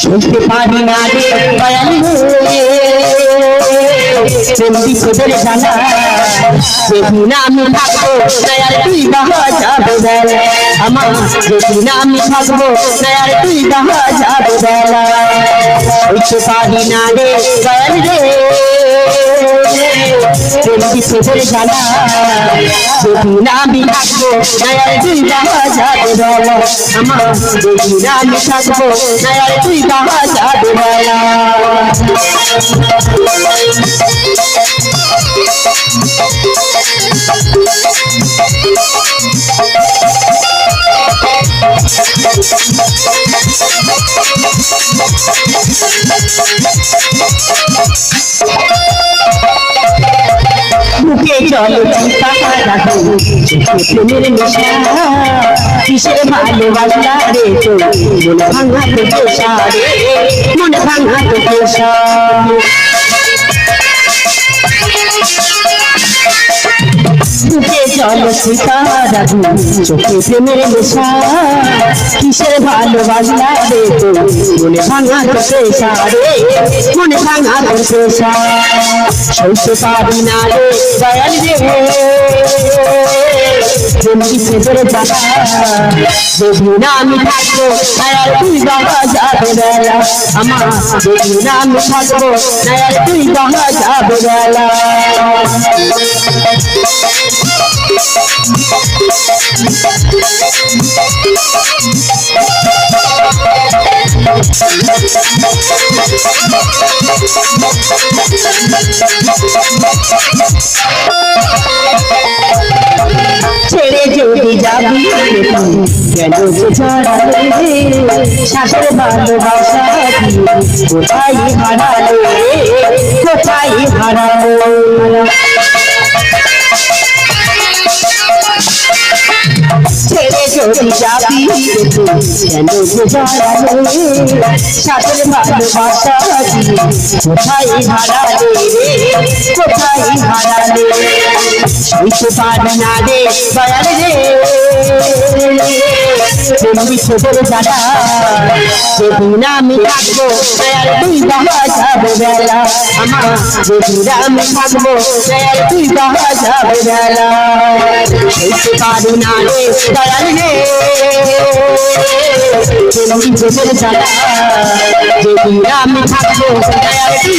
শুনতে পারি না রে দয়াল চন্দি তোদের জানা যেদিন আমি থাকব দয়াল তুই বাহা যাবে বেলা আমার যেদিন আমি থাকব দয়াল তুই বাহা যাবে বেলা শুনতে পারি না রে দয়াল রে চন্দি তোদের জানা যেদিন আমি থাকব দয়াল তুই বাহা যাবে বেলা আমার যেদিন আমি থাকব দয়াল তুই বাহা যাবে বেলা বুকে জল রাখো প্রেমের নেশা কিসের ভালোবাসা রে তো মন ভাঙা তো মন ভাঙা তো জল রাখো চোখে প্রেমের নেশা কিসের ভালোবাসা রে মনে ভাঙা তো পেশা রে মনে ভাঙা তো পেশা সইতে পারি না রে দয়াল রে তুমি যেদিন আমি থাকব তুই বাবা যাবে বেলা আমার যেদিন আমি থাকব তুই বাবা যাবে বেলা ছেড়ে যদি যাবি কেন যে ছড়ালে ভালোবাসা কোথায় হারালে কোথায় হারালো? যাবি কেন যে ছড়ালে ভালোবাসা কোথায় হারালে কোথায় হারালে সইতে পারি না রে দয়াল রে তুমি ছোটর জানা যেদিন আমি থাকব দয়াল তুই বাবা যাবে বেলা আমার যেদিন আমি থাকব দয়াল তুই বাবা যাবে বেলা আমি থাকব দয়াল তুই